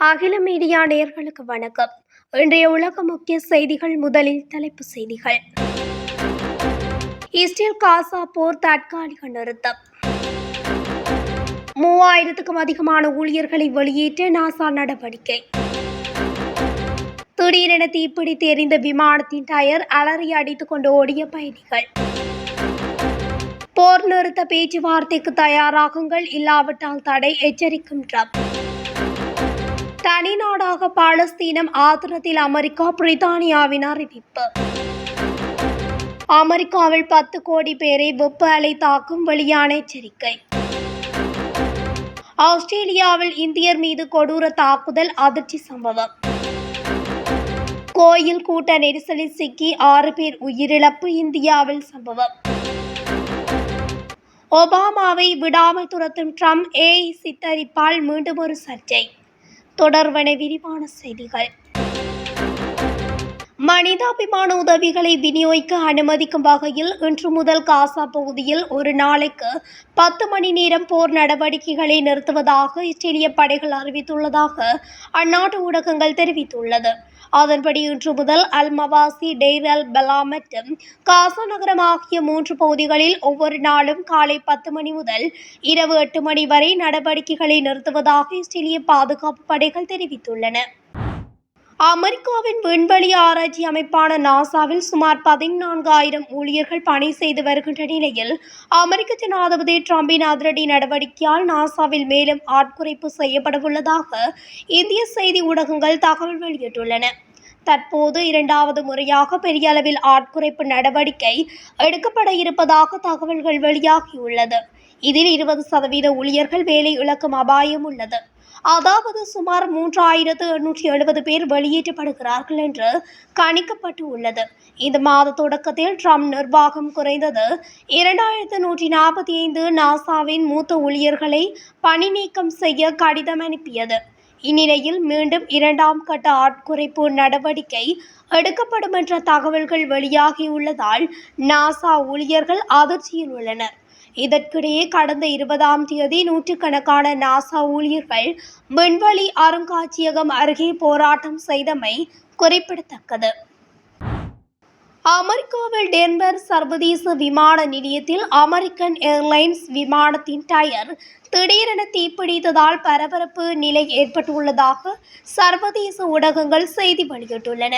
அகில மீடியா நேயர்களுக்கு வணக்கம். இன்றைய உலக முக்கிய செய்திகள் முதலில் தலைப்பு செய்திகள். இஸ்ரேல் காசா போர் தற்காலிக நிறுத்தம். மூவாயிரத்துக்கும் அதிகமான ஊழியர்களை வெளியேற்ற நாசா நடவடிக்கை. திடீரென தீப்பிடித்து எரிந்த விமானத்தின் டயர் அலறி அடித்துக் கொண்டு ஓடிய பயணிகள். போர் நிறுத்த பேச்சுவார்த்தைக்கு தயாராகுங்கள். இல்லாவிட்டால் தடை எச்சரிக்கும் ட்ரம்ப். தனிநாடாக பாலஸ்தீனம் ஆத்திரத்தில் அமெரிக்கா பிரித்தானியாவின் அறிவிப்பு. அமெரிக்காவில் பத்து கோடி பேரை வெப்ப அலை தாக்கும் வெளியான எச்சரிக்கை. ஆஸ்திரேலியாவில் இந்தியர் மீது கொடூர தாக்குதல் அதிர்ச்சி சம்பவம். கோயில் கூட்ட நெரிசலில் சிக்கி ஆறு பேர் உயிரிழப்பு இந்தியாவில் சம்பவம். ஒபாமாவை விடாமல் துரத்தும் ட்ரம்ப் ஏஐ சித்தரிப்பால் மீண்டும் ஒரு சர்ச்சை. தொடர்வன விரிவான செய்திகள். மனிதாபிமான உதவிகளை விநியோகிக்க அனுமதிக்கும் வகையில் இன்று முதல் காசா பகுதியில் ஒரு நாளைக்கு பத்து மணி நேரம் போர் நடவடிக்கைகளை நிறுத்துவதாக இஸ்ரேலிய படைகள் அறிவித்துள்ளதாக அந்நாட்டு ஊடகங்கள் தெரிவித்துள்ளது. அதன்படி இன்று முதல் அல்மவாசி டெய்ரல் பெலா மற்றும் காசா நகரம் ஆகிய மூன்று பகுதிகளில் ஒவ்வொரு நாளும் காலை பத்து மணி முதல் இரவு எட்டு மணி வரை நடவடிக்கைகளை நிறுத்துவதாக இஸ்ரேலிய பாதுகாப்பு படைகள் தெரிவித்துள்ளன. அமெரிக்காவின் விண்வெளி ஆராய்ச்சி அமைப்பான நாசாவில் சுமார் பதினான்காயிரம் ஊழியர்கள் பணி செய்து வருகின்ற நிலையில் அமெரிக்க ஜனாதிபதி டிரம்பின் அதிரடி நடவடிக்கையால் நாசாவில் மேலும் ஆட்குறைப்பு செய்யப்படவுள்ளதாக இந்திய செய்தி ஊடகங்கள் தகவல் வெளியிட்டுள்ளன. தற்போது இரண்டாவது முறையாக பெரிய அளவில் ஆட்குறைப்பு நடவடிக்கை எடுக்கப்பட இருப்பதாக தகவல்கள் வெளியாகியுள்ளது. இதில் இருபது சதவீத ஊழியர்கள் வேலை இழக்கும் அபாயம் உள்ளது. அதாவது சுமார் மூன்றாயிரத்து எண்ணூற்றி எழுபது பேர் வெளியேற்றப்படுகிறார்கள் என்று கணிக்கப்பட்டு உள்ளது இந்த மாத தொடக்கத்தில் ட்ரம்ப் நிர்வாகம் குறைந்தது இரண்டாயிரத்து நூற்றி நாற்பத்தி ஐந்து நாசாவின் மூத்த ஊழியர்களை பணி நீக்கம் செய்ய கடிதம் அனுப்பியது. இந்நிலையில் மீண்டும் இரண்டாம் கட்ட ஆட்குறைப்பு நடவடிக்கை எடுக்கப்படும் என்ற தகவல்கள் வெளியாகியுள்ளதால் நாசா ஊழியர்கள் அதிர்ச்சியில் உள்ளனர். இதற்கிடையே கடந்த இருபதாம் தேதி நூற்றுக்கணக்கான நாசா ஊழியர்கள் விண்வெளி அருங்காட்சியகம் அருகே போராட்டம் செய்தமை குறிப்பிடத்தக்கது. அமெரிக்காவில் டென்வர் சர்வதேச விமான நிலையத்தில் அமெரிக்கன் ஏர்லைன்ஸ் விமானத்தின் டயர் திடீரென தீப்பிடித்ததால் பரபரப்பு நிலை ஏற்பட்டுள்ளதாக சர்வதேச ஊடகங்கள் செய்தி வெளியிட்டுள்ளன.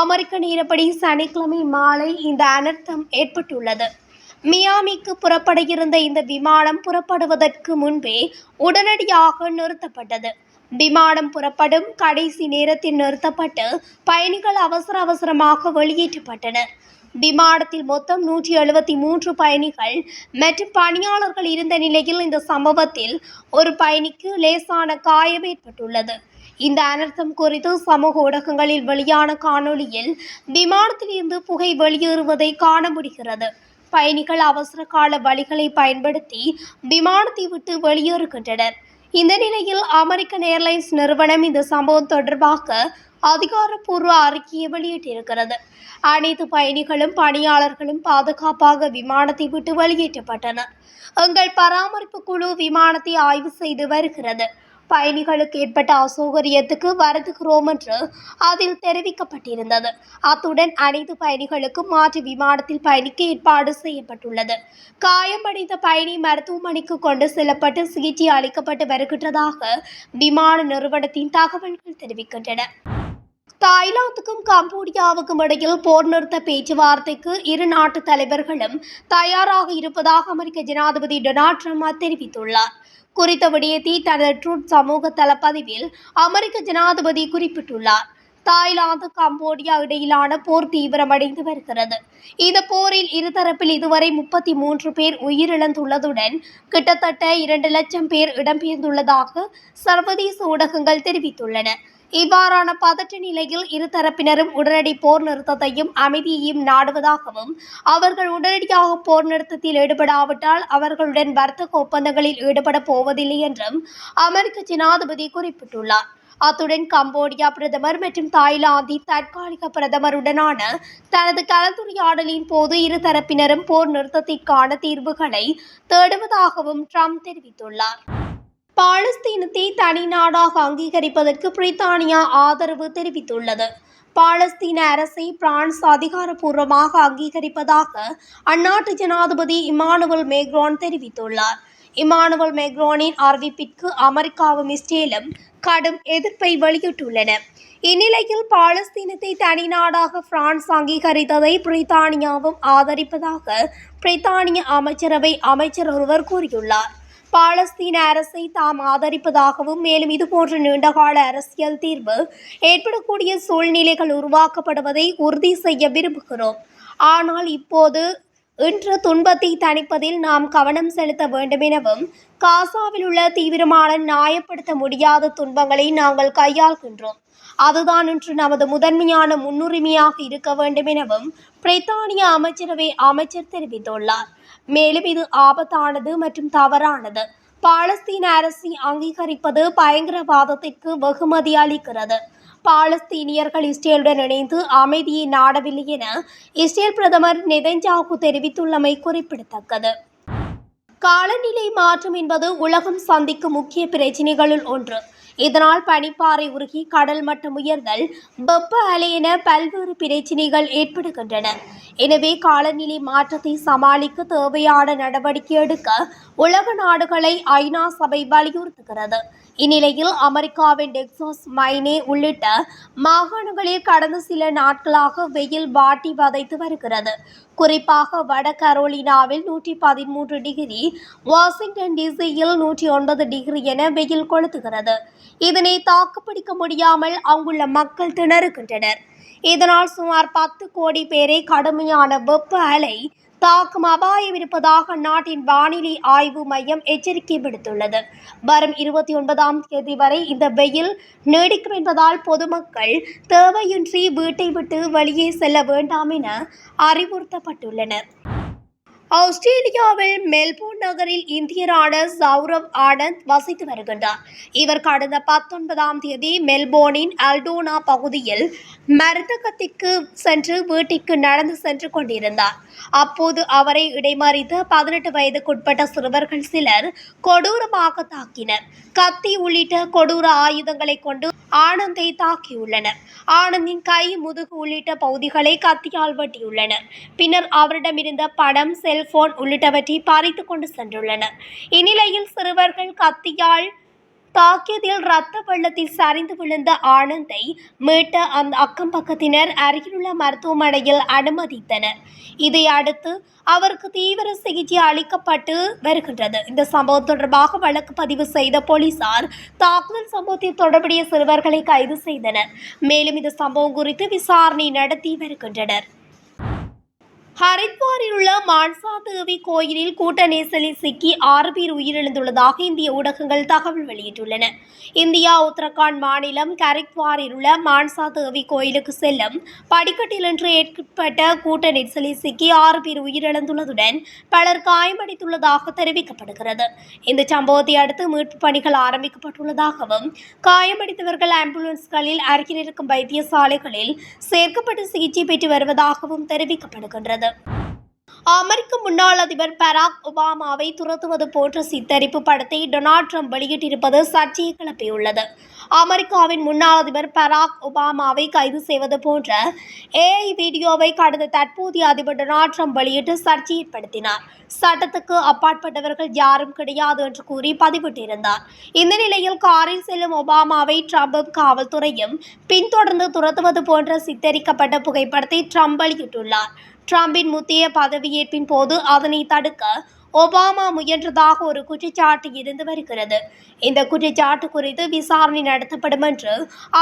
அமெரிக்க நேரப்படி சனிக்கிழமை மாலை இந்த அனர்த்தம் ஏற்பட்டுள்ளது. மியாமிக்கு புறப்பட இருந்த இந்த விமானம் புறப்படுவதற்கு முன்பே உடனடியாக நிறுத்தப்பட்டது. விமானம் புறப்படும் கடைசி நேரத்தில் நிறுத்தப்பட்டு பயணிகள் அவசர அவசரமாக வெளியேற்றப்பட்டனர். விமானத்தில் மொத்தம் நூற்றி எழுபத்தி மூன்று பயணிகள் மற்றும் பணியாளர்கள் இருந்த நிலையில் இந்த சம்பவத்தில் ஒரு பயணிக்கு லேசான காயம் ஏற்பட்டுள்ளது. இந்த அனர்த்தம் குறித்து சமூக ஊடகங்களில் வெளியான காணொளியில் விமானத்தில் இருந்து புகை வெளியேறுவதை காண முடிகிறது. பயணிகள் அவசர கால வழிகளை பயன்படுத்தி விமானத்தை விட்டு வெளியேறுகின்றனர். இந்த நிலையில் அமெரிக்கன் ஏர்லைன்ஸ் நிறுவனம் இந்த சம்பவம் தொடர்பாக அதிகாரப்பூர்வ அறிக்கையை வெளியிட்டிருக்கிறது. அனைத்து பயணிகளும் பணியாளர்களும் பாதுகாப்பாக விமானத்தை விட்டு வெளியேற்றப்பட்டனர். எங்கள் பராமரிப்பு குழு விமானத்தை ஆய்வு செய்து வருகிறது. பயணிகளுக்கு ஏற்பட்ட அசௌகரியத்துக்கு வருந்துகிறோம் என்று அதில் தெரிவிக்கப்பட்டிருந்தது. அத்துடன் அனைத்து பயணிகளுக்கும் மாற்று விமானத்தில் பயணிக்க ஏற்பாடு செய்யப்பட்டுள்ளது. காயமடைந்த பயணி மருத்துவமனைக்கு கொண்டு செல்லப்பட்டு சிகிச்சை அளிக்கப்பட்டு வருகின்றதாக விமான நிறுவனத்தின் தகவல்கள் தெரிவிக்கின்றன. தாய்லாந்துக்கும் கம்போடியாவுக்கும் இடையில் போர் நிறுத்த பேச்சுவார்த்தைக்கு இரு நாட்டு தலைவர்களும் தயாராக இருப்பதாக அமெரிக்க ஜனாதிபதி டொனால்ட் ட்ரம்ப் தெரிவித்துள்ளார். குறித்த விடயத்தை தனது ட்ரூட் சமூக தளப்பதிவில் அமெரிக்க ஜனாதிபதி குறிப்பிட்டுள்ளார். தாய்லாந்து கம்போடியா இடையிலான போர் தீவிரமடைந்து வருகிறது. இந்த போரில் இருதரப்பில் இதுவரை முப்பத்தி மூன்று பேர் உயிரிழந்துள்ளதுடன் கிட்டத்தட்ட இரண்டு லட்சம் பேர் இடம்பெயர்ந்துள்ளதாக சர்வதேச ஊடகங்கள் தெரிவித்துள்ளன. இவ்வாறான பதற்ற நிலையில் இருதரப்பினரும் உடனடி போர் நிறுத்தத்தையும் அமைதியையும் நாடுவதாகவும் அவர்கள் உடனடியாக போர் நிறுத்தத்தில் ஈடுபடாவிட்டால் அவர்களுடன் வர்த்தக ஒப்பந்தங்களில் ஈடுபட போவதில்லை என்றும் அமெரிக்க ஜனாதிபதி குறிப்பிட்டுள்ளார். அத்துடன் கம்போடியா பிரதமர் மற்றும் தாய்லாந்தின் தற்காலிக பிரதமருடனான தனது கலந்துரையாடலின் போது இருதரப்பினரும் போர் நிறுத்தத்திற்கான தீர்வுகளை தேடுவதாகவும் ட்ரம்ப் தெரிவித்துள்ளார். பாலஸ்தீனத்தை தனி நாடாக அங்கீகரிப்பதற்கு பிரித்தானியா ஆதரவு தெரிவித்துள்ளது. பாலஸ்தீன அரசை பிரான்ஸ் அதிகாரப்பூர்வமாக அங்கீகரிப்பதாக அந்நாட்டு ஜனாதிபதி இமானுவல் மேக்ரான் தெரிவித்துள்ளார். இமானுவல் மேக்ரானின் அறிவிப்பிற்கு அமெரிக்காவும் இஸ்ரேலும் கடும் எதிர்ப்பை வெளியிட்டுள்ளன. இந்நிலையில் பாலஸ்தீனத்தை தனி நாடாக பிரான்ஸ் அங்கீகரித்ததை பிரித்தானியாவும் ஆதரிப்பதாக பிரித்தானிய அமைச்சரவை அமைச்சர் ஒருவர் கூறியுள்ளார். பாலஸ்தீன அரசை தாம் ஆதரிப்பதாகவும் மேலும் இதுபோன்ற நீண்டகால அரசியல் தீர்வு ஏற்படக்கூடிய சூழ்நிலைகள் உருவாக்கப்படுவதை உறுதி செய்ய விரும்புகிறோம். ஆனால் இப்போது இன்று துன்பத்தை தணிப்பதில் நாம் கவனம் செலுத்த வேண்டும் எனவும் காசாவில் உள்ள தீவிரமான நியாயப்படுத்த முடியாத துன்பங்களை நாங்கள் கையாள்கின்றோம். அதுதான் இன்று நமது முதன்மையான முன்னுரிமையாக இருக்க வேண்டும் எனவும் பிரித்தானிய அமைச்சரவை அமைச்சர் தெரிவித்துள்ளார். மேலும் இது ஆபத்தானது மற்றும் தவறானது. பாலஸ்தீன அரசை அங்கீகரிப்பது பயங்கரவாதத்திற்கு வெகுமதி அளிக்கிறது. பாலஸ்தீனியர்கள் இஸ்ரேலுடன் இணைந்து அமைதியை நாடவில்லை என இஸ்ரேல் பிரதமர் நெதன்ஜாகு தெரிவித்துள்ளமை குறிப்பிடத்தக்கது. காலநிலை மாற்றம் என்பது உலகம் சந்திக்கும் முக்கிய பிரச்சினைகளுள் ஒன்று. இதனால் பனிப்பாறை உருகி கடல் மட்டம் உயர்தல் வெப்ப அலை என பல்வேறு பிரச்சினைகள் ஏற்படுகின்றன. எனவே காலநிலை மாற்றத்தை சமாளிக்க தேவையான நடவடிக்கை எடுக்க உலக நாடுகளை ஐநா சபை வலியுறுத்துகிறது. இந்நிலையில் அமெரிக்காவின் டெக்சாஸ் மைனே உள்ளிட்ட மாகாணங்களில் கடந்த சில நாட்களாக வெயில் வாட்டி வதைத்து வருகிறது. குறிப்பாக வட கரோலினாவில் நூற்றி பதிமூன்று டிகிரி வாஷிங்டன் டிசியில் நூற்றி ஒன்பது டிகிரி என வெயில் கொளுத்துகிறது. இதனை தாக்குப்பிடிக்க முடியாமல் அங்குள்ள மக்கள் திணறுகின்றனர். இதனால் சுமார் பத்து கோடி பேரை கடுமையான வெப்ப அலை தாக்கும் அபாயம் இருப்பதாக நாட்டின் வானிலை ஆய்வு மையம் எச்சரிக்கை விடுத்துள்ளது. வரும் இருபத்தி ஒன்பதாம் தேதி வரை இந்த வெயில் நீடிக்கும் என்பதால் பொதுமக்கள் தேவையின்றி வீட்டை விட்டு வெளியே செல்ல வேண்டாம் என அறிவுறுத்தப்பட்டுள்ளனர். ஆஸ்திரேலியாவில் மெல்போர்ன் நகரில் இந்தியரான சௌரவ் ஆனந்த் வசித்து வருகின்றார். இவர் கடந்த பத்தொன்பதாம் தேதி மெல்போர்னின் அல்டோனா பகுதியில் மருந்தகத்திற்கு சென்று வீட்டிற்கு நடந்து சென்று கொண்டிருந்தார். அப்போது அவரை இடைமறித்து பதினெட்டு வயதுக்குட்பட்ட சிறுவர்கள் சிலர் கொடூரமாக தாக்கினர். கத்தி உள்ளிட்ட கொடூர ஆயுதங்களை கொண்டு ஆனந்தை தாக்கியுள்ளனர். ஆனந்தின் கை முதுகு உள்ளிட்ட பகுதிகளை கத்தியால் வெட்டியுள்ளனர். பின்னர் அவரிடமிருந்த படம் செல் செல்போன் உள்ளிட்டவற்றை பறித்து கொண்டு சென்றுள்ளனர். இந்நிலையில் சிறுவர்கள் கத்தியால் தாக்கியதில் ரத்த வெள்ளத்தில் சரிந்து விழுந்த ஆனந்தை மீட்ட அந்த அக்கம் பக்கத்தினர் அருகிலுள்ள மருத்துவமனையில் அனுமதித்தனர். இதை அடுத்து அவருக்கு தீவிர சிகிச்சை அளிக்கப்பட்டு வருகின்றது. இந்த சம்பவம் தொடர்பாக வழக்கு பதிவு செய்த போலீசார் தாக்குதல் சம்பவத்தில் தொடர்புடைய சிறுவர்களை கைது செய்தனர். மேலும் இந்த சம்பவம் குறித்து விசாரணை நடத்தி வருகின்றனர். ஹரித்வாரில் உள்ள மான்சா தேவி கோயிலில் கூட்ட நெரிசலில் சிக்கி ஆறு பேர் உயிரிழந்துள்ளதாக இந்திய ஊடகங்கள் தகவல் வெளியிட்டுள்ளன. இந்தியா உத்தரகாண்ட் மாநிலம் கரிக்வாரில் உள்ள மான்சா தேவி கோயிலுக்கு செல்லும் படிக்கட்டில் என்று ஏற்பட்ட கூட்ட நெரிசலில் சிக்கி ஆறு பேர் உயிரிழந்துள்ளதுடன் பலர் காயமடைந்துள்ளதாக தெரிவிக்கப்படுகிறது. இந்த சம்பவத்தை அடுத்து மீட்பு பணிகள் ஆரம்பிக்கப்பட்டுள்ளதாகவும் காயமடைந்தவர்கள் ஆம்புலன்ஸ்களில் அருகில் இருக்கும் வைத்தியசாலைகளில் சேர்க்கப்பட்டு சிகிச்சை பெற்று வருவதாகவும் தெரிவிக்கப்படுகின்றது. அமெரிக்க முன்னாள் அதிபர் பராக் ஒபாமாவை துரத்துவது போன்ற சித்தரிப்பு படத்தை டொனால்ட் ட்ரம்ப் வெளியிட்டிருப்பது சர்ச்சையை கிளப்பியுள்ளது. அமெரிக்காவின் முன்னாள் அதிபர் பராக் ஒபாமாவை கைது செய்வது போன்ற ஏஐ வீடியோவை கடந்த தற்போதைய அதிபர் டொனால்ட் ட்ரம்ப் வெளியிட்டு சர்ச்சை ஏற்படுத்தினார். சட்டத்துக்கு அப்பாற்பட்டவர்கள் யாரும் கிடையாது என்று கூறி பதிவிட்டிருந்தார். இந்த நிலையில் காரில் செல்லும் ஒபாமாவை ட்ரம்பும் காவல்துறையும் பின்தொடர்ந்து துரத்துவது போன்ற சித்தரிக்கப்பட்ட புகைப்படத்தை ட்ரம்ப் வெளியிட்டுள்ளார். டிரம்பின் முத்திய பதவியேற்பின் போது அதனை தடுக்க ஒபாமா முயன்றதாக ஒரு குற்றச்சாட்டு இருந்து வருகிறது. இந்த குற்றச்சாட்டு குறித்து விசாரணை நடத்தப்படும் என்று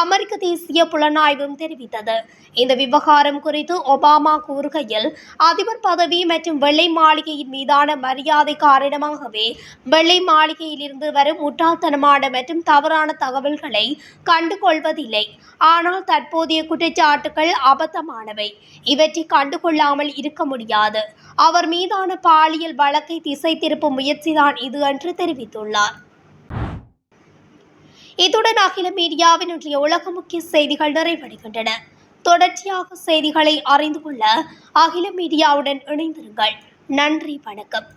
அமெரிக்க தேசிய புலனாய்வும் தெரிவித்தது. இந்த விவகாரம் குறித்து ஒபாமா கூறுகையில் அதிபர் பதவி மற்றும் வெள்ளை மாளிகையின் மீதான மரியாதை காரணமாகவே வெள்ளை மாளிகையிலிருந்து வரும் முட்டாள்தனமான மற்றும் தவறான தகவல்களை கண்டுகொள்வதில்லை. ஆனால் தற்போதைய குற்றச்சாட்டுகள் அபத்தமானவை. இவற்றை கண்டுகொள்ளாமல் இருக்க முடியாது. அவர் மீதான பாலியல் வழக்கை திசை திருப்பும் முயற்சிதான் இது என்று தெரிவித்துள்ளார். இத்துடன் அகில மீடியாவின் இன்றைய உலக முக்கிய செய்திகள் நிறைவடைகின்றன. தொடர்ச்சியாக செய்திகளை அறிந்து கொள்ள அகில மீடியாவுடன் இணைந்திருங்கள். நன்றி வணக்கம்.